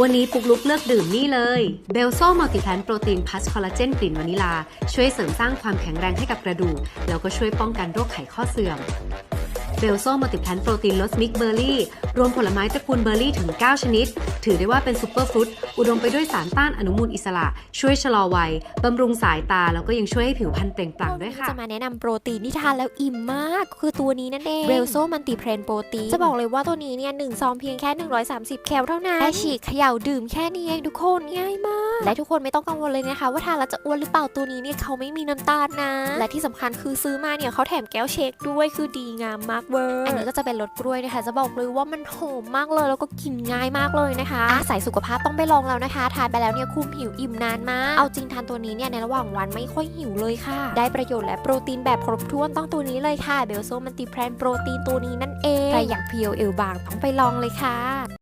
วันนี้ปุกลุกเลือกดื่มนี่เลยเบลโซมัลติแพลนโปรตีนพัสคอลลาเจนกลิ่นวานิลา ช่วยเสริมสร้างความแข็งแรงให้กับกระดูก แล้วก็ช่วยป้องกันโรคไขข้อเสื่อม เบลโซมัลติแพลนโปรตีนลดมิกเบอร์รี่ รวมผลไม้ตระกูลเบอร์รี่ถึง 9 ชนิด ถือได้ว่าเป็นซูเปอร์ฟรุตอุดมไปด้วยสารต้านอนุมูลอิสระ ช่วยชะลอวัยบำรุงสายตา แล้วก็ยังช่วยให้ผิวพรรณเปล่งปลั่งด้วยค่ะ จะมาแนะนำโปรตีนที่ทานแล้วอิ่มมาก คือตัวนี้นั่นเองเรลโซมันติเพรนโปรตีนจะบอกเลยว่าตัวนี้เนี่ยหนึ่งซองเพียงแค่ 130 แคลเท่านั้นแค่ฉีกเขย่าดื่มแค่นี้เองทุกคนง่ายมาก และทุกคนไม่ต้องกังวลเลยนะคะ ว่าทานแล้วจะอ้วนหรือเปล่าตัวนี้เนี่ยเขาไม่มีน้ำตาลนะ และที่สำคัญคือซื้อมาเนี่ยเขาแถมแก้วเชคด้วยคือดีงามมากเวอร์อันนี้ก็จะเป็นรสกล้วยนะคะ จะบอกเลยว่ามันหอมมากเลยแล้วก็กินง่ายมากเลยนะคะอะสายสุขภาพต้องไปลองแล้วนะคะ ทานไปแล้วเนี่ยคุมหิวอิ่มนานมาก เอาจริงทานตัวนี้เนี่ยในระหว่างวันไม่ค่อยหิวเลยค่ะ ได้ประโยชน์และโปรตีนแบบครบถ้วนต้องตัวนี้เลยค่ะเบลโซมันติแพรนโปรตีนตัวนี้นั่นเอง ใครอยากเพียวเอวบางต้องไปลองเลยค่ะ